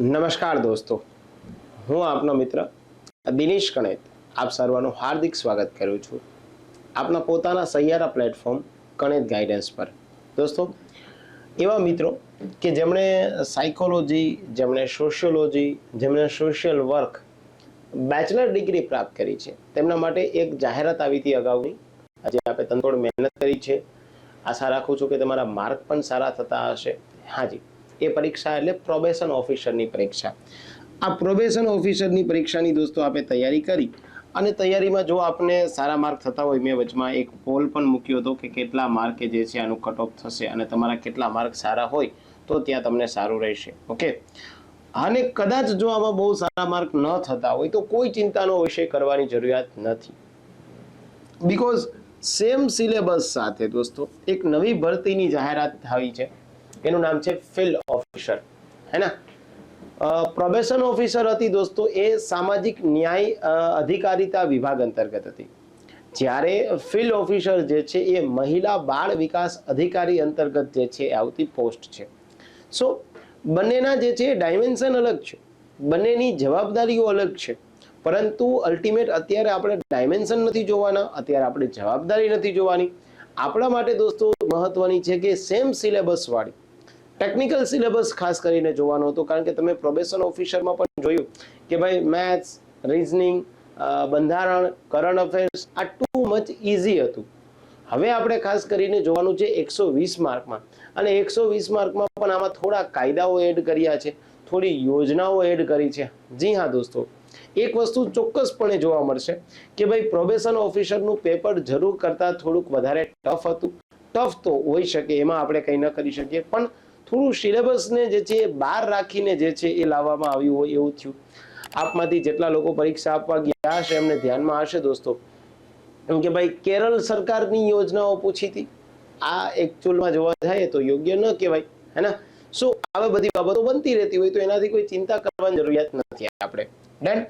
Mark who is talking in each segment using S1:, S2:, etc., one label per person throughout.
S1: નમસ્કાર દોસ્તો. હું આપનો મિત્ર દિનેશ કણેત. આપ સર્વનું હાર્દિક સ્વાગત કરું છું. આપના પોતાના સહિયારા પ્લેટફોર્મ કણેત ગાઈડન્સ પર. દોસ્તો, એવા મિત્રો કે જેમણે સાયકોલોજી જેમણે સોશિયોલોજી જેમણે સોશિયલ વર્ક બેચલર ડિગ્રી પ્રાપ્ત કરી છે. તેમના માટે એક જાહેરાત આવી હતી અગાઉની. આજે આપણે તંતોડ મહેનત કરી છે. આશા રાખું છું કે તમારા માર્ક પણ સારા થતા હશે. હાજી એ પરીક્ષા એટલે પ્રોબેશન ઓફિસરની પરીક્ષા. આ પ્રોબેશન ઓફિસરની પરીક્ષાની દોસ્તો આપણે તૈયારી કરી અને તૈયારીમાં જો આપને સારા માર્ક થતા હોય, મેં વચમાં એક પોલ પણ મૂક્યો હતો કે કેટલા માર્કે જે છે આનું કટ ઓફ થશે અને તમારા કેટલા માર્ક સારા હોય, તો ત્યાં તમને સારું રહેશે. ઓકે અને કદાચ જો આમાં બહુ સારા માર્ક ન થતા હોય, તો કોઈ ચિંતાનો વિષય કરવાની જરૂરિયાત નથી. બીકોઝ સેમ સિલેબસ સાથે દોસ્તો, એક નવી ભરતીની જાહેરાત આવી છે. એનું નામ છે ફિલ્ડ ઓફિસર. હે ને? પ્રોબેશન ઓફિસર હતી દોસ્તો, એ સામાજિક ન્યાય અધિકારિતા વિભાગ અંતર્ગત હતી. જ્યારે ફિલ્ડ ઓફિસર જે છે, એ મહિલા બાળ વિકાસ અધિકારી અંતર્ગત જે છે આવતી પોસ્ટ છે. સો બંનેના જે છે ડાયમેન્શન અલગ છે. બંનેની જવાબદારીઓ અલગ છે. પરંતુ અલ્ટિમેટ અત્યારે આપણે ડાયમેન્શન નથી જોવાના, અત્યારે આપણે જવાબદારી નથી જોવાની. આપણા માટે દોસ્તો મહત્વની છે કે સેમ સિલેબસ વાળી ટેકનિકલ સિલેબસ ખાસ કરીને જોવાનો હતો, કારણ કે તમે પ્રોબેશન ઓફિસરમાં પણ જોયું કે ભાઈ મેથ્સ રિઝનિંગ બંધારણ કરંટ અફેર્સ આ ટુ મચ ઇઝી હતું. હવે આપણે ખાસ કરીને જોવાનું છે એકસો વીસ માર્કમાં. અને એકસો વીસ માર્કમાં પણ આમાં થોડા કાયદાઓ એડ કર્યા છે, થોડી યોજનાઓ એડ કરી છે. જી હા દોસ્તો, એક વસ્તુ ચોક્કસપણે જોવા મળશે કે ભાઈ પ્રોબેશન ઓફિસરનું પેપર જરૂર કરતાં થોડુંક વધારે ટફ હતું. ટફ તો હોઈ શકે, એમાં આપણે કંઈ ન કરી શકીએ, પણ થોડું સિલેબસને જે છે એ બહાર રાખીને જે છે એ લાવવામાં આવ્યું હોય એવું થયું. આપમાંથી જેટલા લોકો પરીક્ષા આપવા ગયા હશે એમને ધ્યાનમાં હશે દોસ્તો. એમ કે ભાઈ, કેરળ સરકારની યોજનાઓ પૂછી હતી. આ એકચ્યુઅલમાં જોવા જાય તો યોગ્ય ન કહેવાય, હે ને? શું આવી બધી બાબતો બનતી રહેતી હોય તો એનાથી કોઈ ચિંતા કરવાની જરૂરિયાત નથી આપણે ડન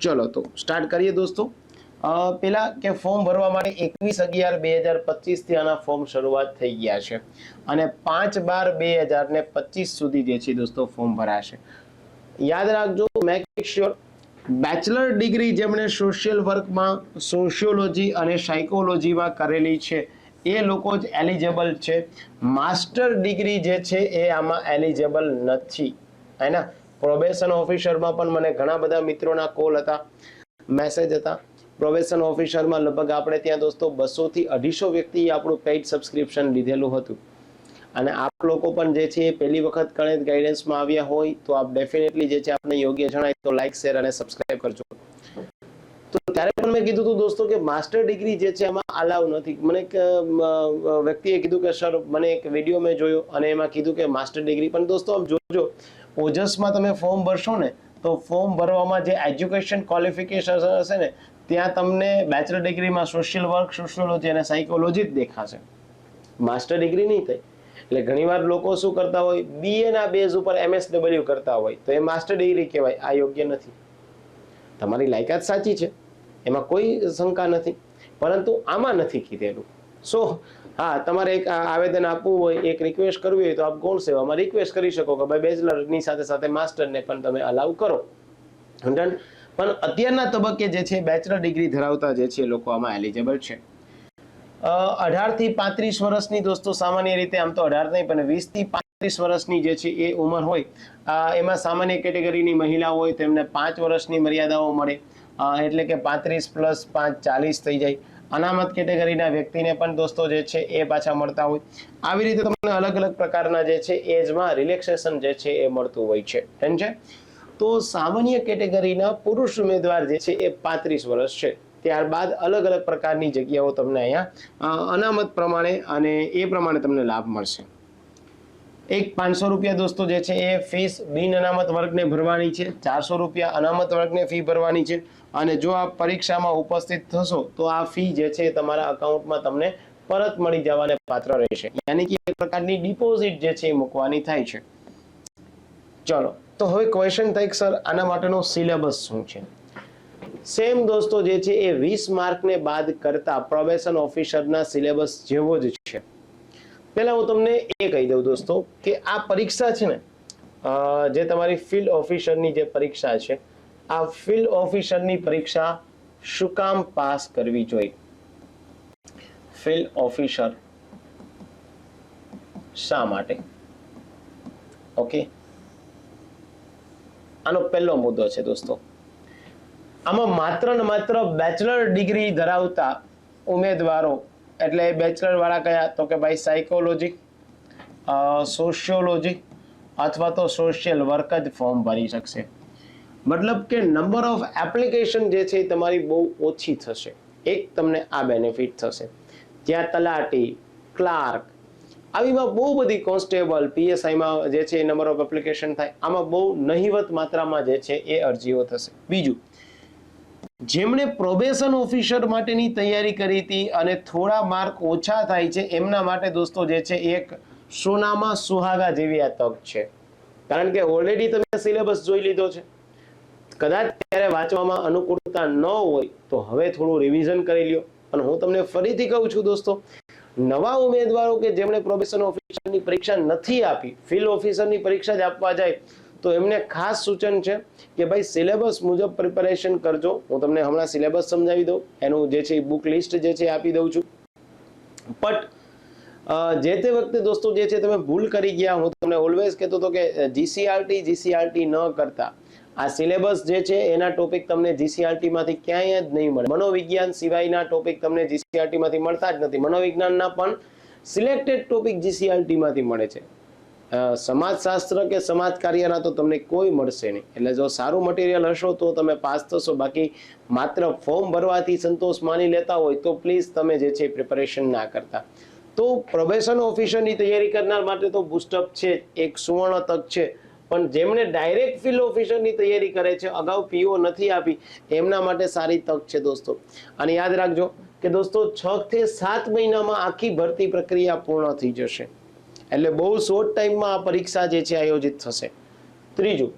S1: ચલો તો સ્ટાર્ટ કરીએ દોસ્તો. પેલા કે ફોર્મ ભરવા માટે એકવીસ અગિયાર બે હજાર પચીસથી આના ફોર્મ શરૂઆત થઈ ગયા છે. અને પાંચ બાર બે હજાર ને પચીસ સુધી જે છે દોસ્તો ફોર્મ ભરાશે. યાદ રાખજો મેક શ્યોર બેચલર ડિગ્રી જેમણે સોશિયલ વર્કમાં સોશિયોલોજી અને સાયકોલોજીમાં કરેલી છે, એ લોકો જ એલિજેબલ છે. માસ્ટર ડિગ્રી જે છે એ આમાં એલિજેબલ નથી. હે ને? પ્રોબેશન ઓફિસરમાં પણ મને ઘણા બધા મિત્રોના કોલ હતા મેસેજ હતા. પ્રોબેશન ઓફિસરમાં લગભગ આપણે ત્યાં દોસ્તો બસો થી અઢીસો વ્યક્તિએ આપણું પેઇડ સબસ્ક્રિપ્શન લીધેલું હતું. અને આપ લોકો પણ જે છે પહેલી વખત ગણિત ગાઈડન્સમાં આવ્યા હોય તો આપ ડેફિનેટલી જે છે આપને યોગ્ય જણાય તો લાઈક શેર અને સબસ્ક્રાઇબ કરજો. તો ત્યારે પણ મેં કીધું હતું દોસ્તો કે માસ્ટર ડિગ્રી જે છે એમાં અલાવ નથી. મને એક વ્યક્તિએ કીધું કે સર મને એક વીડિયો મેં જોયો. અને એમાં કીધું કે માસ્ટર ડિગ્રી પણ દોસ્તો આપ જોજો ઓજસમાં તમે ફોર્મ ભરશો ને, તો ફોર્મ ભરવામાં જે એજ્યુકેશન ક્વોલિફિકેશન હશે ને ત્યાં તમને બેચલર ડિગ્રીમાં સોશિયલ વર્ક સોશિયોલોજી અને સાયકોલોજી જ દેખાશે. માસ્ટર ડિગ્રી નહીં થઈ એટલે ઘણીવાર લોકો શું કરતા હોય? બીએ ના બેઝ ઉપર એમએસડબલ્યુ કરતા હોય. તો એ માસ્ટર ડિગ્રી કહેવાય. આ યોગ્ય નથી. તમારી લાયકાત સાચી છે. એમાં કોઈ શંકા નથી. પરંતુ આમાં નથી કીધેલું. સો હા, તમારે એક આવેદન આપવું હોય, એક રિક્વેસ્ટ કરવી હોય તો આપ ગૌણ સેવામાં રિક્વેસ્ટ કરી શકો કે ભાઈ બેચલરની સાથે સાથે માસ્ટરને પણ તમે અલાઉ કરો. Done? પણ અત્યારના તબક્કે જે છે, બેચલર ડિગ્રી ધરાવતા જે છે લોકો આમાં એલિજેબલ છે. અઢારથી પાંત્રીસ વર્ષની દોસ્તો સામાન્ય રીતે આમ તો અઢાર નહીં, પણ વીસથી પાંત્રીસ વર્ષની જે છે, એ ઉંમર હોય એમાં સામાન્ય કેટેગરીની મહિલા હોય તેમને પાંચ વર્ષની મર્યાદાઓ મળે એટલે કે પાંત્રીસ પ્લસ પાંચ ચાલીસ થઈ જાય. અનામત કેટેગરીના વ્યક્તિને પણ દોસ્તો જે છે, એ પાછા મળતા હોય. આવી રીતે તમને અલગ અલગ પ્રકારના જે છે, એજમાં રિલેક્સેશન જે છે, એ મળતું હોય છે. છે? તો સામાન્ય કેટેગરીના પુરુષ ઉમેદવાર જે છે એ પાંત્રીસ વર્ષ છે. ત્યારબાદ અલગ અલગ પ્રકારની જગ્યાઓ તમને અહીંયા અનામત પ્રમાણે અને એ પ્રમાણે તમને લાભ મળશે. એક પાંચસો રૂપિયા દોસ્તો જે છે એ ફીસ બિન અનામત વર્ગને ભરવાની છે, ચારસો રૂપિયા અનામત વર્ગને ફી ભરવાની છે અને જો આ પરીક્ષામાં ઉપસ્થિત થશો તો આ ફી જે છે તમારા અકાઉન્ટમાં તમને પરત મળી જવાને પાત્ર રહેશે. યાની કે એક પ્રકારની ડિપોઝિટ જે છે એ મૂકવાની થાય છે. ચલો તો હવે ક્વેશ્ચન થાય સર આના માટેનો સિલેબસ શું છે? સેમ દોસ્તો જે છે એ વીસ માર્કને બાદ કરતા પ્રોબેશન ઓફિસરના સિલેબસ જેવો જ છે. પહેલાં હું તમને એ કહી દઉં દોસ્તો કે આ પરીક્ષા છે ને જે તમારી ફિલ્ડ ઓફિસરની જે પરીક્ષા છે, આ ફિલ્ડ ઓફિસરની પરીક્ષા શું કામ પાસ કરવી જોઈએ? ફિલ્ડ ઓફિસર શા માટે? ઓકે આનો પહેલો મુદ્દો છે દોસ્તો. આમાં માત્ર ને માત્ર બેચલર ડિગ્રી ધરાવતા ઉમેદવારો, એટલે બેચલર વાળા કયા? તો કે ભાઈ સાયકોલોજી સોશિયોલોજી અથવા તો સોશિયલ વર્ક જ ફોર્મ ભરી શકશે. મતલબ કે નંબર ઓફ એપ્લિકેશન જે છે એ તમારી બહુ ઓછી થશે. એક તમને આ બેનિફિટ થશે. જ્યાં તલાટી ક્લાર્ક આવીમાં બહુ બધી કોન્સ્ટેબલ પીએસઆઈમાં જે છે એ નંબર ઓફ એપ્લિકેશન થાય. આમાં બહુ નહિવત માત્રામાં જે છે એ અરજીઓ થશે. બીજું, જેમણે પ્રોબેશન ઓફિસર માટેની તૈયારી કરી હતી અને થોડા માર્ક ઓછા થાય છે, એમના માટે દોસ્તો જે છે એક સોનામાં સુહાગા જેવી આ તક છે. કારણ કે ઓલરેડી તમે સિલેબસ જોઈ લીધો છે. કદાચ ત્યારે વાંચવામાં અનુકૂળતા ન હોય, તો હવે થોડું રિવિઝન કરી લ્યો. અને હું તમને ફરીથી કહું છું દોસ્તો નવા ઉમેદવારો કે જેમણે પ્રોબેશન ઓફિસરની પરીક્ષા નથી આપી ફિલ્ડ ઓફિસરની પરીક્ષા જ આપવા જાય, તો એમને ખાસ સૂચન છે કે ભાઈ સિલેબસ મુજબ પ્રિપેરેશન કરજો. હું તમને હમણાં સિલેબસ સમજાવી દઉં. એનું જે છે બુક લિસ્ટ જે છે એ આપી દઉં છું. બટ જે તે વખતે દોસ્તો જે છે તમે ભૂલ કરી ગયા, હું તમને ઓલવેઝ કહેતો હતો કે જીસીઆરટી જીસીઆરટી ન કરતા. આ સિલેબસ જે છે, એના ટોપિક તમને જીસીઆરટી માંથી ક્યાંય જ નહીં મળે. મનોવિજ્ઞાન સિવાયના ટોપિક તમને જીસીઆરટી માંથી મળતા જ નથી. મનોવિજ્ઞાનના પણ સિલેક્ટેડ ટોપિક જીસીઆરટી માંથી મળે છે. સમાજશાસ્ત્ર કે સમાજ કાર્યના તો તમને કોઈ મળશે નહીં. એટલે જો સારું મટીરિયલ હશો તો તમે પાસ થશો. બાકી માત્ર ફોર્મ ભરવાથી સંતોષ માની લેતા હોય તો પ્લીઝ તમે જે છે પ્રિપેરેશન ના કરતા. તો પ્રોબેશન ઓફિસરની તૈયારી કરનાર માટે તો બુસ્ટઅપ છે એક સુવર્ણ તક છે. પણ જેમણે ડાયરેક્ટ ફિલ્ડ ઓફિસરની તૈયારી કરે છે, અગાઉ પીઓ નથી આપી, એમના માટે સારી તક છે દોસ્તો. અને યાદ રાખજો કે દોસ્તો, છ થી સાત મહિનામાં આખી ભરતી પ્રક્રિયા પૂર્ણ થઈ જશે. એટલે બહુ શોર્ટ ટાઈમમાં આ પરીક્ષા જે છે આયોજિત થશે. ત્રીજું,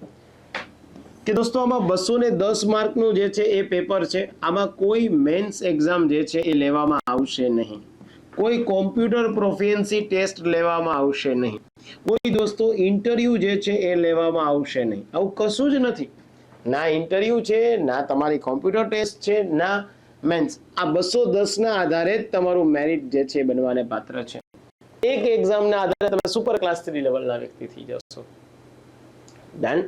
S1: કે દોસ્તો, આમાં બસો ને દસ માર્કનું જે છે એ પેપર છે, આમાં કોઈ મેન્સ એક્ઝામ જે છે એ લેવામાં આવશે નહીં. કોઈ કોમ્પ્યુટર પ્રોફિયન્સી ટેસ્ટ લેવામાં આવશે નહીં. કોઈ દોસ્તો ઇન્ટરવ્યુ જે છે એ લેવામાં આવશે નહીં. આવું કશું જ નથી. ના ઇન્ટરવ્યુ છે, ના તમારી કોમ્પ્યુટર ટેસ્ટ છે, ના મેન્સ આ બસો દસના આધારે તમારું મેરિટ જે છે બનવાને પાત્ર છે. એક એક્ઝામના આધારે તમે સુપર ક્લાસ થ્રી લેવલના વ્યક્તિ થઈ જશો. ડન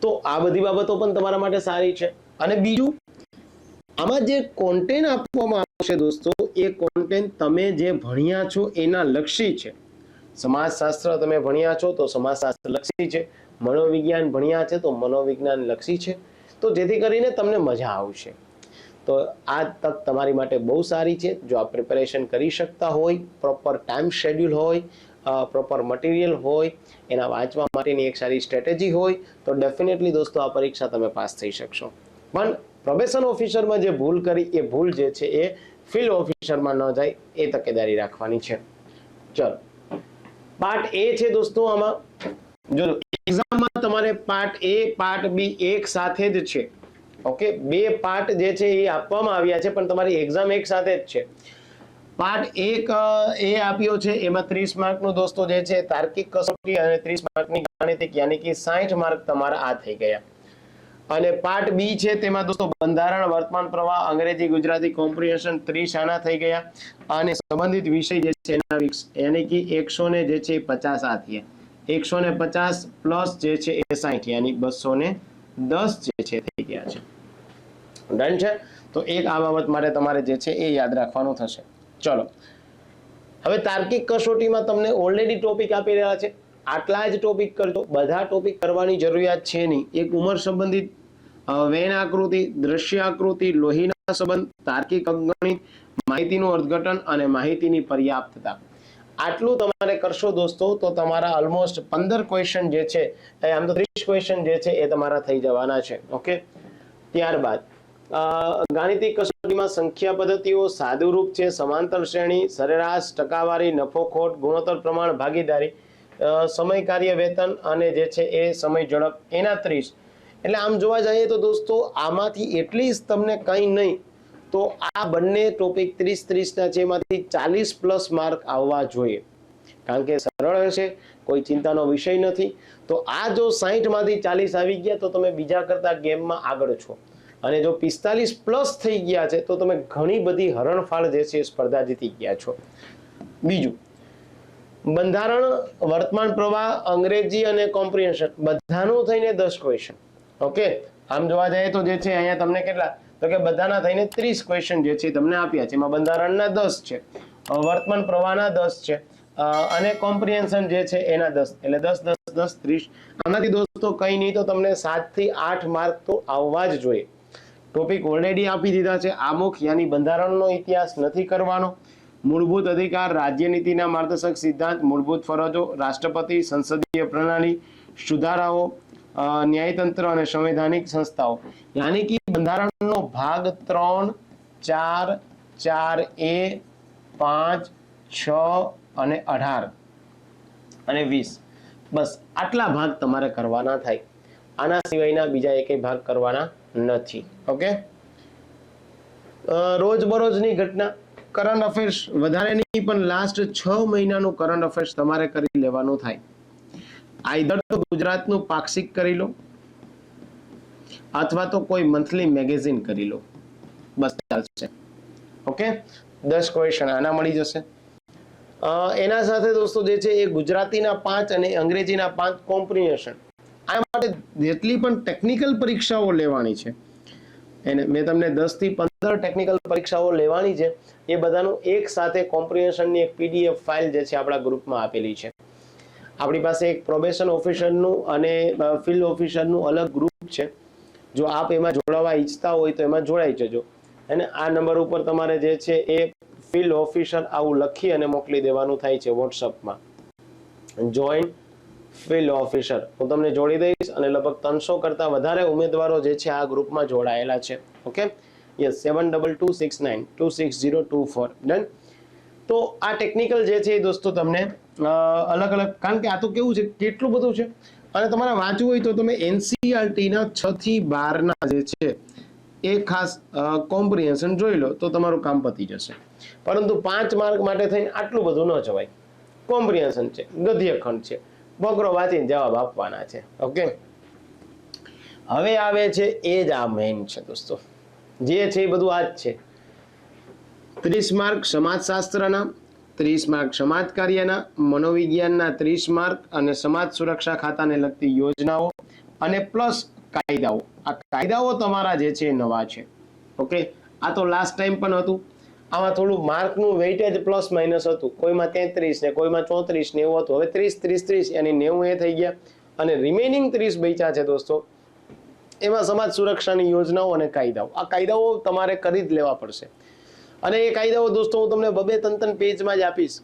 S1: તો આ બધી બાબતો પણ તમારા માટે સારી છે. અને બીજું, આમાં જે કોન્ટેન્ટ આપવામાં આવશે દોસ્તો, એ કોન્ટેન્ટ તમે જે ભણ્યા છો એના લક્ષી છે. સમાજશાસ્ત્ર તમે ભણ્યા છો તો સમાજશાસ્ત્ર લક્ષી છે. મનોવિજ્ઞાન ભણ્યા છે તો મનોવિજ્ઞાન લક્ષી છે. તો જેથી કરીને તમને મજા આવશે. તો આ તક તમારી માટે બહુ સારી છે. જો આ પ્રિપેરેશન કરી શકતા હોય પ્રોપર ટાઈમ શેડ્યુલ હોય પ્રોપર મટીરિયલ હોય, એના વાંચવા માટેની એક સારી સ્ટ્રેટેજી હોય, તો ડેફિનેટલી દોસ્તો આ પરીક્ષા તમે પાસ થઈ શકશો. પણ પ્રોબેશન ઓફિસરમાં જે ભૂલ કરી, એ ભૂલ જે છે એ ફિલ્ડ ઓફિસરમાં ન જાય, એ તકેદારી રાખવાની છે. ચલો. પાર્ટ એ છે દોસ્તો આમાં. જો એક્ઝામમાં તમારે પાર્ટ એ પાર્ટ બી એક સાથે જ છે. ઓકે? બે પાર્ટ જે છે એ આપવામાં આવ્યા છે, પણ તમારી એક્ઝામ એક સાથે જ છે. પાર્ટ એક એ આપ્યો છે, એમાં ત્રીસ માર્કનું દોસ્તો જે છે, તાર્કિક કસોટી અને ત્રીસ માર્કની ગાણિતિક, યાની કે સાઠ માર્ક તમારા આ થઈ ગયા. અને પાર્ટ બી છે તેમાં દોસ્તો બંધારણ, વર્તમાન પ્રવાહ, અંગ્રેજી, ગુજરાતી કોમ્પ્રિહેન્શન ત્રીસ આના થઈ ગયા. અને સંબંધિત વિષય જે છે એના યાની કે એકસો ને જે છે પચાસ આ એકસો ને પચાસ પ્લસ જે છે એ સાઠ યાની બસો ને દસ જે છે થઈ ગયા છે. ડન છે? તો એક આ બાબત માટે તમારે જે છે એ યાદ રાખવાનું થશે. ચલો. હવે તાર્કિક કસોટીમાં તમને ઓલરેડી ટોપિક આપી રહ્યા છે. આટલા જ ટોપિક કરજો. બધા ટોપિક કરવાની જરૂરિયાત છે નહીં. એક ઉંમર સંબંધિત વેણ આકૃતિ દ્રશ્ય આકૃતિ લોહીના સંબંધ, તાર્કિક અંકગણિત માહિતીનું અર્થઘટન અને માહિતીની પર્યાપ્તતા. આટલું તમારે કરશો દોસ્તો, તો તમારા ઓલમોસ્ટ પંદર ક્વેશ્ચન જે છે આમ તો ત્રીસ ક્વેશ્ચન જે છે, એ તમારા થઈ જવાના છે ઓકે ત્યારબાદ ગાણિતિક કસોટીમાં સંખ્યા પદ્ધતિઓ સાદુરૂપ છે, સમાંતર શ્રેણી, સરેરાશ, ટકાવારી નફો ખોટ ગુણોત્તર પ્રમાણ, ભાગીદારી સમય કાર્ય વેતન અને જે છે એ સમય ઝડપ એના ત્રીસ. એટલે આમ જોવા જઈએ તો દોસ્તો, આમાંથી એટલી જ તમને કંઈ નહીં. તો આ બંને ટોપિક ત્રીસ ત્રીસના છે, એમાંથી ચાલીસ પ્લસ માર્ક આવવા જોઈએ. કારણ કે સરળ હશે, કોઈ ચિંતાનો વિષય નથી. તો આ જો સાહીઠમાંથી ચાલીસ આવી ગયા, તો તમે બીજા કરતા ગેમમાં આગળ છો. અને જો પિસ્તાલીસ પ્લસ થઈ ગયા છે, તો તમે ઘણી બધી હરણફાળ જે છે સ્પર્ધા જીતી ગયા છો. બીજું, બંધારણ, વર્તમાન પ્રવાહ, અંગ્રેજી અને કોમ્પ્રિહેન્શન બધાનું થઈને દસ ક્વેશ્ચન ઓકે આમ જોવા જઈએ તો જે છે અહીંયા તમને કેટલા? તો કે બધાના થઈને ત્રીસ ક્વેશ્ચન જે છે તમને આપ્યા છે. એમાં બંધારણના દસ છે. વર્તમાન પ્રવાહના દસ છે. અને કોમ્પ્રિહેન્શન જે છે એના દસ. એટલે દસ દસ દસ, ત્રીસ. આનાથી દોસ્તો કંઈ નહીં, તો તમને સાતથી આઠ માર્ક તો આવવા જ જોઈએ. ટોપિક ઓલરેડી આપી દીધા છે. આમુખ યાની બંધારણનો ઇતિહાસ નથી કરવાનો. મૂળભૂત અધિકાર, રાજ્યનીતિના માર્ગદર્શક સિદ્ધાંત, મૂળભૂત ફરજો, રાષ્ટ્રપતિ, સંસદીય પ્રણાલી, સુધારાઓ ન્યાયતંત્ર અને સંવૈધાનિક સંસ્થાઓ. યાની કે બંધારણનો ભાગ ત્રણ, ચાર ચાર એ, પાંચ, છ અને અઢાર. અને વીસ. બસ, આટલા ભાગ તમારે કરવાના થાય. આના સિવાયના બીજા એકેય ભાગ કરવાના નથી. ઓકે? રોજબરોજની ઘટના. Current affairs. વધારે નહીં, પણ લાસ્ટ છ મહિનાનું કરંટ અફેર્સ તમારે કરી લેવાનું થાય. આઈધર તો ગુજરાતનું પાક્ષિક કરી લો, અથવા તો કોઈ મંથલી મેગેઝિન કરી લો. બસ ચાલશે. ઓકે દસ ક્વેશ્ચન આના મળી જશે. એના સાથે દોસ્તો જે છે એ ગુજરાતીના પાંચ અને અંગ્રેજીના પાંચ કોમ્પ્રિહેશન આ માટે જેટલી પણ ટેકનિકલ પરીક્ષાઓ લેવાની છે, એને મેં તમને દસથી પંદર ટેકનિકલ પરીક્ષાઓ લેવાની છે, એ બધાનું એક સાથે કોમ્પ્રિહેશનની એક પીડીએફ ફાઇલ જે છે આપણા ગ્રુપમાં આપેલી છે. આપણી પાસે એક પ્રોબેશન ઓફિસરનું અને ફિલ્ડ ઓફિસરનું અલગ ગ્રુપ છે. જો આપ એમાં જોડાવા ઈચ્છતા હોય તો એમાં જોડાઈ જજો. અને આ નંબર ઉપર તમારે જે છે એ ફિલ્ડ ઓફિસર આવું લખી અને મોકલી દેવાનું થાય છે વોટ્સઅપમાં જોઈન ફિલ્ડ ઓફિસર હું તમને જોડી દઈશ અને લગભગ ત્રણસો કરતાં વધારે ઉમેદવારો જે છે આ ગ્રુપમાં જોડાયેલા છે. Okay yes seven double two six nine two six zero two four done તો આ ટેકનિકલ જે છે એ દોસ્તો તમને અલગ અલગ. કારણ કે આ તો કેવું છે, કેટલું બધું છે. અને તમારે વાંચવું હોય તો તમે એનસીઆરટીના છ થી બારના જે છે, એ ખાસ કોમ્પ્રિહેન્શન જોઈ લો તો તમારું કામ પતી જશે. પરંતુ પાંચ માર્ક માટે થઈને આટલું બધું ન જવાય. કોમ્પ્રિહેન્શન છે, ગદ્યખંડ છે. બકરો વાંચીને જવાબ આપવાના છે. ઓકે હવે આવે છે, એ જ આ મેઇન છે દોસ્તો. જે છે એ બધું આ જ છે. ત્રીસ માર્ક સમાજશાસ્ત્રના ત્રીસ માર્ક સમાજ કાર્યના, મનોવિજ્ઞાનના ત્રીસ માર્ક અને સમાજ સુરક્ષા ખાતાને લગતી યોજનાઓ અને પ્લસ કાયદાઓ. આ કાયદાઓ તમારા જે છે નવા છે. ઓકે? આ તો લાસ્ટ ટાઈમ પણ હતું. આમાં થોડું માર્કનું વેઇટેજ પ્લસ માઇનસ હતું. કોઈમાં તેત્રીસ ને કોઈમાં ચોત્રીસ ને એવું હતું. હવે ત્રીસ ત્રીસ ત્રીસ, એની નેવું એ થઈ ગયા. અને રિમેનિંગ ત્રીસ બૈચા છે દોસ્તો. એમાં સમાજ સુરક્ષાની યોજનાઓ અને કાયદાઓ. આ કાયદાઓ તમારે કરી જ લેવા પડશે. અને એ કાયદાઓ દોસ્તો હું તમને બબે ત્રણ ત્રણ પેજમાં જ આપીશ.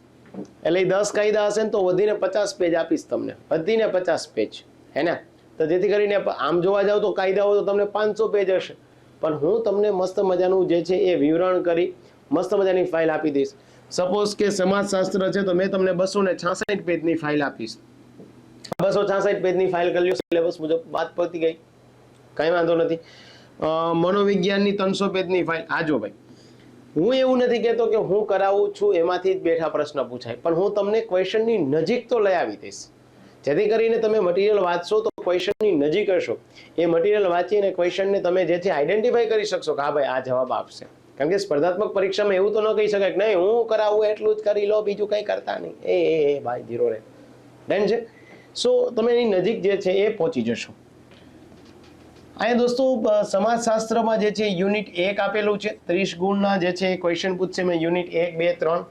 S1: એટલે એ દસ કાયદા હશે ને તો વધીને પચાસ પેજ આપીશ તમને. વધીને પચાસ પેજ. હે ને? તો જેથી કરીને આમ જોવા જાવ તો કાયદાઓ તો તમને પાંચસો પેજ હશે. પણ હું તમને મસ્ત મજાનું જે છે એ વિવરણ કરી મસ્ત મજાની ફાઇલ આપી દઈશ. સપોઝ કે સમાજશાસ્ત્ર છે તો મેં તમને બસો ને છાસઠ પેજની ફાઇલ આપીશ. બસો છાસઠ પેજની ફાઇલ કરી લ્યો સિલેબસ મુજબ વાત પતી ગઈ. કંઈ વાંધો નથી. મનોવિજ્ઞાનની ત્રણસો પેજની ફાઇલ. આજો ભાઈ. હું એવું નથી કહેતો કે હું કરાવું છું, એમાંથી જ બેઠા પ્રશ્ન પૂછાય. પણ હું તમને ક્વેશ્ચનની નજીક તો લઈ આવી દઈશ. જેથી કરીને તમે મટીરિયલ વાંચશો તો ક્વેશ્ચનની નજીક હશો. એ મટીરિયલ વાંચીને ક્વેશ્ચનને તમે જે છે આઈડેન્ટિફાઈ કરી શકશો કે હા ભાઈ, આ જવાબ આપશે. કારણ કે સ્પર્ધાત્મક પરીક્ષામાં એવું તો ન કહી શકાય કે નહીં, હું કરાવું એટલું જ કરી લો, બીજું કંઈ કરતા નહીં. એ એ એ, ભાઈ, ધીરો રે ડન છે? સો તમે એની નજીક જે છે એ પહોંચી જશો. અહીંયા દોસ્તો સમાજશાસ્ત્રમાં જે છે યુનિટ એક આપેલું છે. ત્રીસ ગુણના જે છે ક્વેશ્ચન પૂછશે મેં યુનિટ એક, બે, ત્રણ.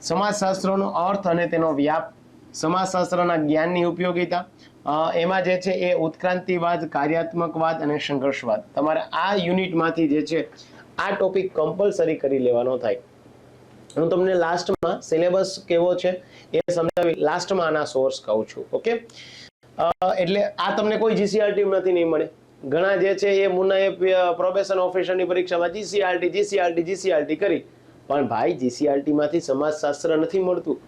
S1: સમાજશાસ્ત્રનો અર્થ અને તેનો વ્યાપ સમાજશાસ્ત્રના જ્ઞાનની ઉપયોગિતા એમાં જે છે એ ઉત્ક્રાંતિવાદ, કાર્યાત્મકવાદ અને સંઘર્ષવાદ. તમારે આ યુનિટમાંથી જે છે આ ટોપિક કમ્પલસરી કરી લેવાનો થાય. હું તમને લાસ્ટમાં સિલેબસ કેવો છે એ સમજાવી, લાસ્ટમાં આના સોર્સ કહું છું ઓકે એટલે આ તમને કોઈ જીસીઆરટી નથી, નહીં મળે. ઘણા જે છે એ મુન્નાએ પ્રોબેશન ઓફિસરની પરીક્ષામાં જીસીઆરટી જીસીઆરટી જીસીઆરટી કરી. પણ ભાઈ જીસીઆરટીમાંથી સમાજશાસ્ત્ર નથી મળતું.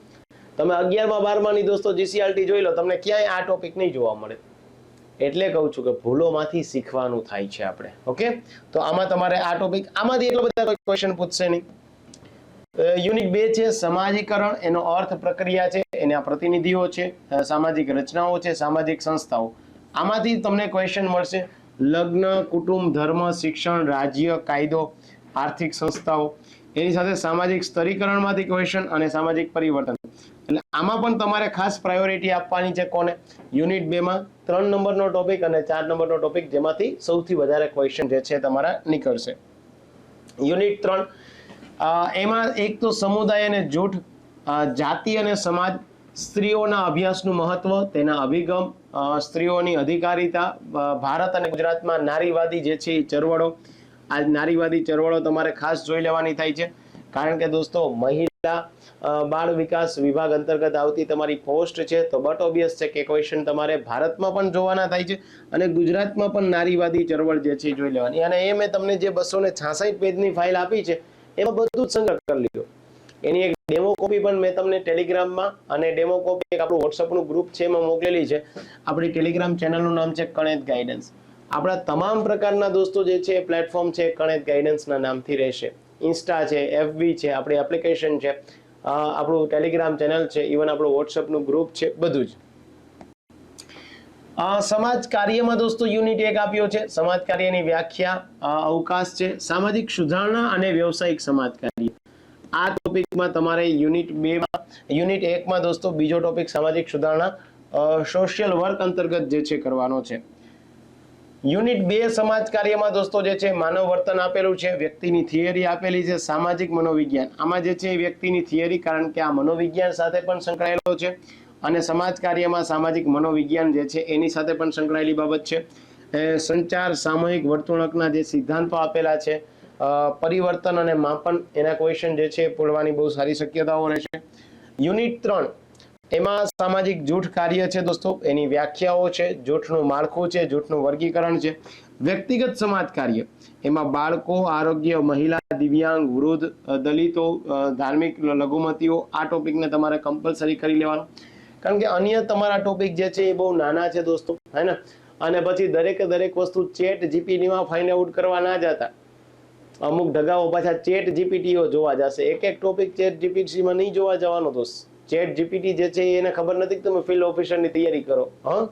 S1: તમે અગિયારમાં, બારમાની દોસ્તો જીસીઆરટી જોઈ લો, તમને ક્યાંય આ ટોપિક નહીં જોવા મળે. એટલે કહું છું કે ભૂલોમાંથી શીખવાનું થાય છે આપણે, ઓકે? તો આમાં તમારે આ ટોપિક આમાંથી એટલો બધા ક્વેશ્ચન પૂછશે નહીં. યુનિટ બે છે, સમાજીકરણ, એનો અર્થ પ્રક્રિયા છે, એના પ્રતિનિધિઓ છે સામાજિક રચનાઓ છે, સામાજિક સંસ્થાઓ. આમાંથી તમને ક્વેશ્ચન મળશે. લગ્ન, કુટુંબ, ધર્મ, શિક્ષણ, રાજ્ય, કાયદો, આર્થિક સંસ્થાઓ, એની સાથે સામાજિક સ્તરીકરણમાંથી ક્વેશ્ચન અને સામાજિક પરિવર્તન. એટલે આમાં પણ તમારે ખાસ પ્રાયોરિટી આપવાની છે કોને? યુનિટ બેમાં ત્રણ નંબરનો ટોપિક અને ચાર નંબરનો ટોપિક જેમાંથી સૌથી વધારે ક્વેશ્ચન જે છે તમારા નીકળશે. યુનિટ ત્રણ એમાં એક તો સમુદાય અને જૂથ જાતિ અને સમાજ સ્ત્રીઓના અભ્યાસનું મહત્વ, તેના અભિગમ સ્ત્રીઓની અધિકારીતા ભારત અને ગુજરાતમાં નારીવાદી જે છે ચળવળો, આ નારીવાદી ચળવળો તમારે ખાસ જોઈ લેવાની થાય છે. કારણ કે દોસ્તો, મહિલા બાળ વિકાસ વિભાગ અંતર્ગત આવતી તમારી પોસ્ટ છે, તો બટ ઓબ્વિયસ છે કે ક્વેશ્ચન તમારે ભારતમાં પણ જોવાના થાય છે અને ગુજરાતમાં પણ નારીવાદી ચળવળ જે છે જોઈ લેવાની. અને એ મેં તમને જે બસો ને છાસઠ પેજની ફાઇલ આપી છે, એમાં બધું જ સંગ્રહ કરી લીધો. એની એક ડેમો કોપી પણ મેં તમને ટેલિગ્રામમાં અને ડેમો કોપી એક આપણું વોટ્સઅપનું ગ્રુપ છે, એમાં મોકલેલી છે. આપણી ટેલિગ્રામ ચેનલનું નામ છે કણેત ગાઈડન્સ. આપણા તમામ પ્રકારના દોસ્તો જે છે પ્લેટફોર્મ છે કણેત ગાઈડન્સના નામથી રહેશે. ઇન્સ્ટા છે એફબી છે, આપણી એપ્લિકેશન છે આપણું ટેલિગ્રામ ચેનલ છે, ઇવન આપણું વોટ્સઅપનું ગ્રુપ છે, બધું જ. સમાજ કાર્યમાં દોસ્તો યુનિટ એક આપ્યો છે. સમાજ કાર્યની વ્યાખ્યા અવકાશ છે. સામાજિક સુધારણા અને વ્યવસાયિક સમાજ કાર્ય. આ ટોપિકમાં તમારે યુનિટ બે યુનિટ એકમાં દોસ્તો બીજો ટોપિક સામાજિક સુધારણા સોશિયલ વર્ક અંતર્ગત જે છે કરવાનો છે. યુનિટ બે સમાજ કાર્યમાં દોસ્તો જે છે માનવ વર્તન આપેલું છે, વ્યક્તિની થિયરી આપેલી છે, સામાજિક મનોવિજ્ઞાન. આમાં જે છે એ વ્યક્તિની થિયરી કારણ કે આ મનોવિજ્ઞાન સાથે પણ સંકળાયેલો છે અને સમાજ કાર્યમાં સામાજિક મનોવિજ્ઞાન જે છે એની સાથે પણ સંકળાયેલી બાબત છે. સંચાર, સામૂહિક વર્તણૂકના જે સિદ્ધાંતો આપેલા છે પરિવર્તન અને માપન એના ક્વેશ્ચન જે છે એ પૂરવાની બહુ સારી શક્યતાઓ રહેશે યુનિટ ત્રણ, એમાં સામાજિક જૂઠ કાર્ય છે દોસ્તો, એની વ્યાખ્યાઓ છે, જૂઠનું માળખું છે જૂથનું વર્ગીકરણ છે. વ્યક્તિગત સમાજ કાર્ય, એમાં બાળકો, આરોગ્ય, મહિલા, દિવ્યાંગ, વૃદ્ધ દલિતો ધાર્મિક લઘુમતીઓ, આ ટોપિકને તમારે કમ્પલસરી કરી લેવાનો. કારણ કે અન્ય તમારા ટોપિક જે છે એ બહુ નાના છે દોસ્તો, હે ને? અને પછી દરેકે દરેક વસ્તુ ચેટ જીપીટીમાં ફાઇન્ડ આઉટ કરવા ના જતા. અમુક ઢગાઓ પાછા ચેટ જીપીટીઓ જોવા જશે. એક એક ટોપિક ચેટ જીપીટીમાં નહીં જોવા જવાનો તો ચેટ જીપીટી જે છે એને ખબર નથી કે તમે ફિલ્ડ ઓફિસરની તૈયારી કરો. હા?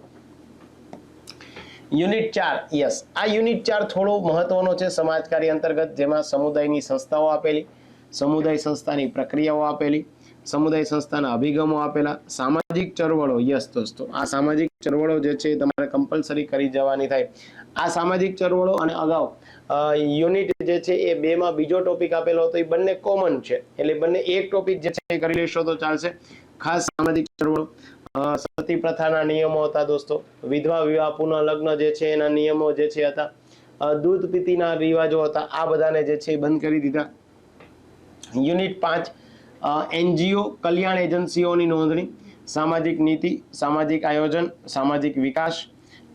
S1: યુનિટ ચાર યસ આ યુનિટ ચાર થોડો મહત્વનો છે સમાજ કાર્ય અંતર્ગત, જેમાં સમુદાયની સંસ્થાઓ આપેલી, સમુદાય સંસ્થાની પ્રક્રિયાઓ આપેલી, સમુદાય સંસ્થાના અભિગમો આપેલા, સામાજિક ચળવળો યસ દોસ્તો. આ સામાજિક ચળવળો જે છે તમારે કમ્પલસરી કરી જવાની થાય. આ સામાજિક ચળવળો અને અગાઉ યુનિટ જે છે એ બે માં બીજો ટોપિક આપેલો હતો, એ બંને કોમન છે. એટલે બંને એક ટોપિક જે છે એ કરી લેશો તો ચાલશે. ખાસ સામાજિક ચળવળો સતી પ્રથાના નિયમો હતા દોસ્તો. વિધવા વિવાહ પુનઃ લગ્ન જે છે એના નિયમો જે છે હતા. દૂધ પીતીના રિવાજો હતા, આ બધાને જે છે એ બંધ કરી દીધા. યુનિટ પાંચ એનજીઓ, કલ્યાણ એજન્સીઓની નોંધણી, સામાજિક નીતિ, સામાજિક આયોજન, સામાજિક વિકાસ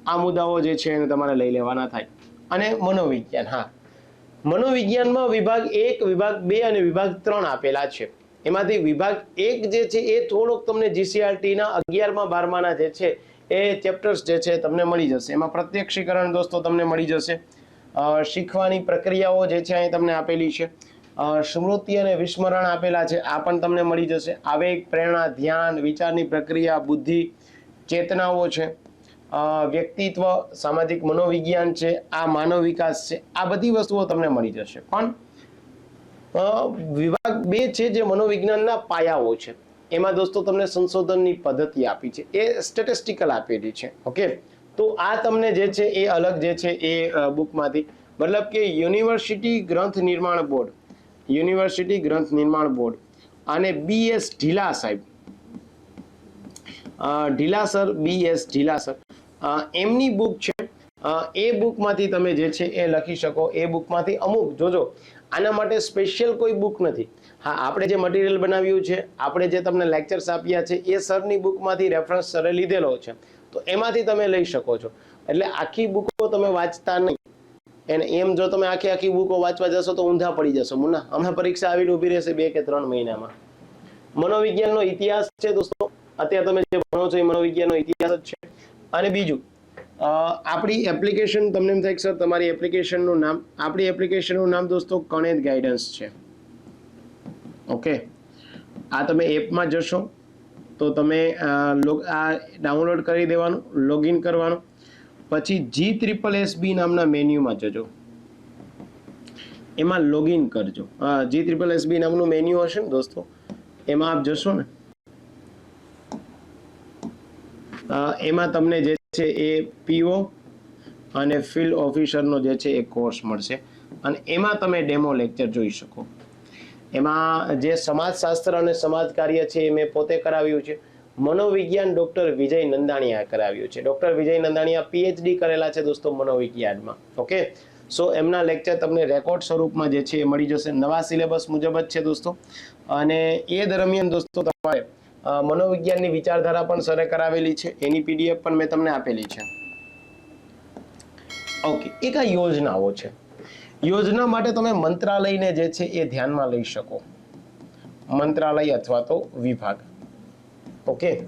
S1: આ મુદ્દાઓ જે છે એને તમારે લઈ લેવાના થાય. અને મનોવિજ્ઞાન, હા. મનોવિજ્ઞાનમાં વિભાગ એક, વિભાગ બે અને વિભાગ ત્રણ આપેલા છે. એમાંથી વિભાગ એક જે છે એ થોડોક તમને જીસીઆરટીના અગિયારમાં બારમાના જે છે એ ચેપ્ટર્સ જે છે તમને મળી જશે. એમાં પ્રત્યક્ષીકરણ દોસ્તો તમને મળી જશે. શીખવાની પ્રક્રિયાઓ જે છે અહીં તમને આપેલી છે. સ્મૃતિ અને વિસ્મરણ આપેલા છે, આ પણ તમને મળી જશે. આવેગ, પ્રેરણા, ધ્યાન, વિચારની પ્રક્રિયા, બુદ્ધિ, ચેતનાઓ છે. વ્યક્તિત્વ, સામાજિક મનોવિજ્ઞાન છે, આ માનવ વિકાસ છે, આ બધી વસ્તુઓ તમને મળી જશે. પણ વિભાગ બે છે જે મનોવિજ્ઞાનના પાયાઓ છે. એમાં દોસ્તો તમને સંશોધનની પદ્ધતિ આપી છે. એ સ્ટેટિસ્ટિકલ આપેલી છે. ઓકે તો આ તમને જે છે એ અલગ જે છે એ બુકમાંથી મતલબ કે યુનિવર્સિટી ગ્રંથ નિર્માણ બોર્ડ. યુનિવર્સિટી ગ્રંથ નિર્માણ બોર્ડ. અને બી એસ ઢીલા સાહેબ. Dhila sir B S Dhila sir. એમની બુક છે. એ બુકમાંથી તમે જે છે એ લખી શકો. એ બુકમાંથી અમુક, જોજો, આના માટે સ્પેશિયલ કોઈ બુક નથી. હા, આપણે જે મટીરિયલ બનાવ્યું છે, આપણે જે તમને લેક્ચર્સ આપ્યા છે, એ સરની બુકમાંથી રેફરન્સ સરે લીધેલો છે. તો એમાંથી તમે લઈ શકો છો. એટલે આખી બુકો તમે વાંચતા નહીં. એને એમ જો તમે આખી આખી બુકો વાંચવા જશો તો ઊંધા પડી જશો મુના હમણાં પરીક્ષા આવીને ઊભી રહેશે બે કે ત્રણ મહિનામાં. મનોવિજ્ઞાનનો ઇતિહાસ છે દોસ્તો. અત્યારે તમે જે ભણો છો એ મનોવિજ્ઞાનનો ઇતિહાસ જ છે. અને બીજું આપણી એપ્લિકેશન તમને એમ થાય કે સર તમારી એપ્લિકેશનનું નામ, આપણી એપ્લિકેશનનું નામ દોસ્તો કણેદ ગાઈડન્સ છે. ઓકે? આ તમે એપમાં જશો, તો તમે આ ડાઉનલોડ કરી દેવાનું લોગિન કરવાનું, પછી જી ત્રિપલ એસ બી નામના મેન્યુમાં જજો. એમાં લોગિન કરજો. જી ત્રિપલ એસ બી નામનું મેન્યુ હશે ને દોસ્તો, એમાં આપ જશો ને એમાં તમને જે છે એ પીઓ અને ફિલ્ડ ઓફિસરનો જે છે એ કોર્સ મળશે. અને એમાં તમે ડેમો લેક્ચર જોઈ શકો. એમાં જે સમાજશાસ્ત્ર અને સમાજ કાર્ય છે એ મેં પોતે કરાવ્યું છે. મનોવિજ્ઞાન ડૉક્ટર વિજય નંદાણીયા કરાવ્યું છે. ડૉક્ટર વિજય નંદાણીયા પીએચડી કરેલા છે દોસ્તો મનોવિજ્ઞાનમાં. ઓકે? સો એમના લેક્ચર તમને રેકોર્ડ સ્વરૂપમાં જે છે એ મળી જશે. નવા સિલેબસ મુજબ જ છે દોસ્તો. અને એ દરમિયાન દોસ્તો તમારે મનોવિજ્ઞાનની વિચારધારા પણ સરે કરાવેલી છે. એની પીડીએફ પણ મેં તમને આપેલી છે. ઓકે એક આ યોજનાઓ છે. યોજના માટે તમે મંત્રાલયને જે છે એ ધ્યાનમાં લઈ શકો. મંત્રાલય અથવા તો વિભાગ. ઓકે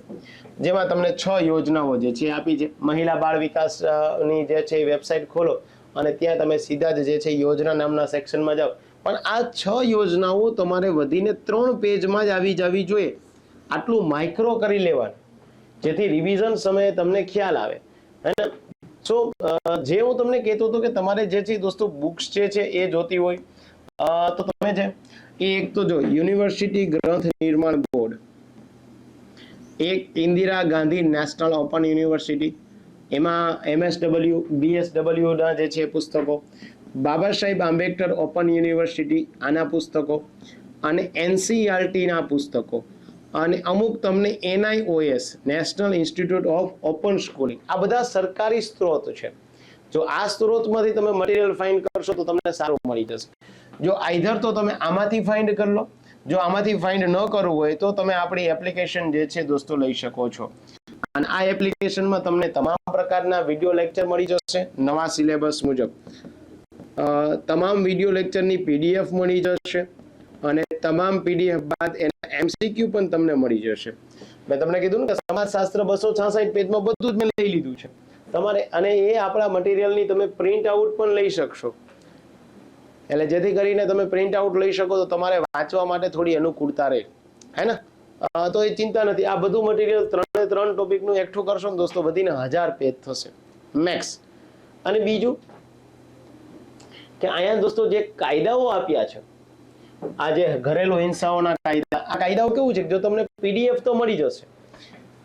S1: જેમાં તમને છ યોજનાઓ જે છે એ આપી છે. મહિલા બાળ વિકાસની જે છે વેબસાઇટ ખોલો અને ત્યાં તમે સીધા જ જે છે યોજના નામના સેક્શનમાં જાઓ. પણ આ છ યોજનાઓ તમારે વધીને ત્રણ પેજમાં જ આવી જવી જોઈએ. આટલું માઇક્રો કરી લેવાનું. જેથી રિવિઝન સમયે તમને ખ્યાલ આવે. હે સો જે હું તમને કહેતો હતો કે તમારે જે છે દોસ્તો બુક્સ જે છે એ જોતી હોય તો તમે છે એ એક તો જો યુનિવર્સિટી ગ્રંથ નિર્માણ બોર્ડ, એક Indira Gandhi national open university એમાં એમએસડબલ્યુ બીએસડબલ્યુ ના જે છે પુસ્તકો, બાબા સાહેબ આંબેડકર ઓપન યુનિવર્સિટી આના પુસ્તકો, અને એનસીઆરટીના પુસ્તકો અને અમુક તમને NIOS national institute of open schooling આ બધા સરકારી સ્ત્રોત છે. જો આ સ્ત્રોતમાંથી તમે મટીરિયલ ફાઇન્ડ કરશો તો તમને સારું મળી જશે. જો આઈધર તો તમે આમાંથી ફાઇન્ડ કરી લો. જો આમાંથી ફાઇન્ડ ન કરવું હોય તો તમે આપણી એપ્લિકેશન જે છે દોસ્તો લઈ શકો છો. અને આ એપ્લિકેશનમાં તમને તમામ પ્રકારના વીડિયો લેક્ચર મળી જશે, નવા સિલેબસ મુજબ. તમામ વીડિયો લેક્ચરની પીડીએફ મળી જશે. તમામ પીડીએફ બાદ એના એમસીક્યુ પણ તમને મળી જશે. મેં તમને કીધું ને કે સમાજશાસ્ત્ર બસો છાસઠ પેજમાં બધું જ મેં લઈ લીધું છે. તમારે અને એ આપણા મટીરિયલની તમે પ્રિન્ટ આઉટ પણ લઈ શકશો. એટલે જેથી કરીને તમે પ્રિન્ટ આઉટ લઈ શકો તો તમારે વાંચવા માટે થોડી અનુકૂળતા રહે. હે ને? તો એ ચિંતા નથી. આ બધું મટીરિયલ ત્રણે ત્રણ ટોપિકનું એકઠું કરશો ને દોસ્તો વધીને હજાર પેજ થશે. મેક્સ અને બીજું કે અહીંયા દોસ્તો જે કાયદાઓ આપ્યા છે આ જે ઘરેલુ હિંસાઓના કાયદા આ કાયદાઓ કેવું છે? જો તમને પીડીએફ તો મળી જશે.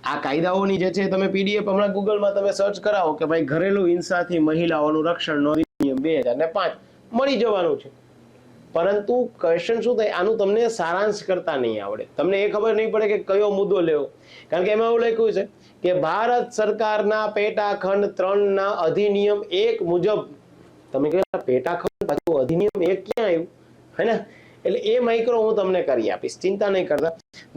S1: આ કાયદાઓની જે છે, તમે પીડીએફ હમણાં ગૂગલમાં તમે સર્ચ કરાવો કે ભાઈ ઘરેલુ હિંસાથી મહિલાઓનું રક્ષણનો નિયમ બે હજાર ને પાંચ. મળી જવાનું છે. પરંતુ ક્વેશ્ચન શું થાય? આનું તમને સારાંશ કરતા નહીં આવડે. તમને એ ખબર નહીં પડે કે કયો મુદ્દો લેવો. કારણ કે એમાં એવું લખ્યું છે કે ભારત સરકારના પેટા ખંડ ત્રણ ના અધિનિયમ એક મુજબ તમે કહ્યું પેટાખંડ પાછું અધિનિયમ એક ક્યાં આવ્યું? હે ને? એટલે એ માઇક્રો હું તમને કરી આપીશ. ચિંતા નહીં કરતા.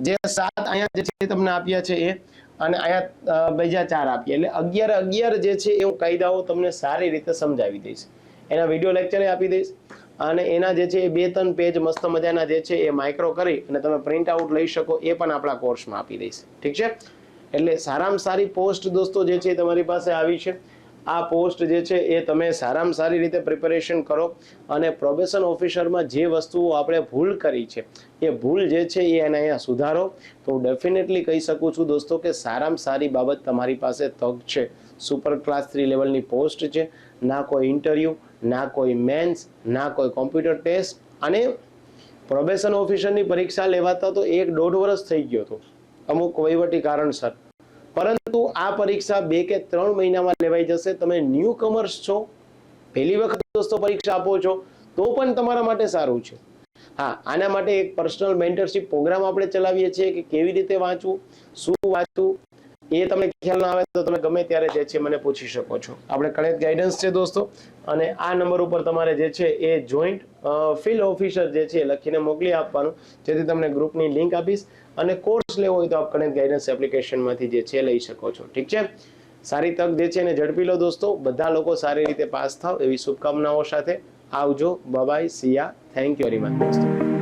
S1: જે સાત અહીંયા જે છે તમને આપ્યા છે એ. અને અહીંયા બીજા ચાર આપીએ એટલે અગિયાર અગિયાર જે છે એ હું કાયદાઓ તમને સારી રીતે સમજાવી દઈશ. એના વીડિયો લેક્ચરે આપી દઈશ. અને એના જે છે એ બે, ત્રણ પેજ મસ્ત મજાના જે છે એ માઇક્રો કરી અને તમે પ્રિન્ટ આઉટ લઈ શકો એ પણ આપણા કોર્સમાં આપી દઈશ. ઠીક છે? એટલે સારામાં સારી પોસ્ટ દોસ્તો જે છે તમારી પાસે આવી છે. આ પોસ્ટ જે છે એ તમે સારામાં સારી રીતે પ્રિપેરેશન કરો અને પ્રોબેશન ઓફિસરમાં જે વસ્તુઓ આપણે ભૂલ કરી છે, એ ભૂલ જે છે એ એને અહીંયા સુધારો. તો હું ડેફિનેટલી કહી શકું છું દોસ્તો કે સારામાં સારી બાબત તમારી પાસે તક છે. સુપર ક્લાસ થ્રી લેવલની પોસ્ટ છે. ના કોઈ ઇન્ટરવ્યૂ ના કોઈ મેન્સ ના કોઈ કોમ્પ્યુટર ટેસ્ટ અને પ્રોબેશન ઓફિસરની પરીક્ષા લેવાતા તો એક દોઢ વર્ષ થઈ ગયો હતો. અમુક વહીવટી કારણસર. પરંતુ આ પરીક્ષા બે કે ત્રણ મહિનામાં લેવાઈ જશે. તમે ન્યૂ કમર્સ છો. પહેલી વખત દોસ્તો પરીક્ષા આપો છો. તો પણ તમારા માટે સારું છે. હા, આના માટે એક પર્સનલ મેન્ટરશિપ પ્રોગ્રામ આપણે ચલાવીએ છીએ કે કેવી રીતે વાંચવું, શું વાંચવું, એ તમને ખ્યાલ ના આવે તો તમે ગમે ત્યારે જે છે મને પૂછી શકો છો. આપણે કણેક ગાઈડન્સ છે દોસ્તો. અને આ નંબર ઉપર તમારે જે છે એ જોઈન્ટ ફિલ્ડ ઓફિસર જે છે લખીને મોકલી આપવાનું. જેથી તમને ગ્રુપની લિંક આપીશ. અને કોર્સ લેવો હોય તો આપ કણેક ગાઈડન્સ એપ્લિકેશનમાંથી જે છે લઈ શકો છો. ઠીક છે? સારી તક જે છે એને ઝડપી લો દોસ્તો. બધા લોકો સારી રીતે પાસ થાવ. એવી શુભકામનાઓ સાથે આવજો. Bye bye see ya thank you very much દોસ્તો.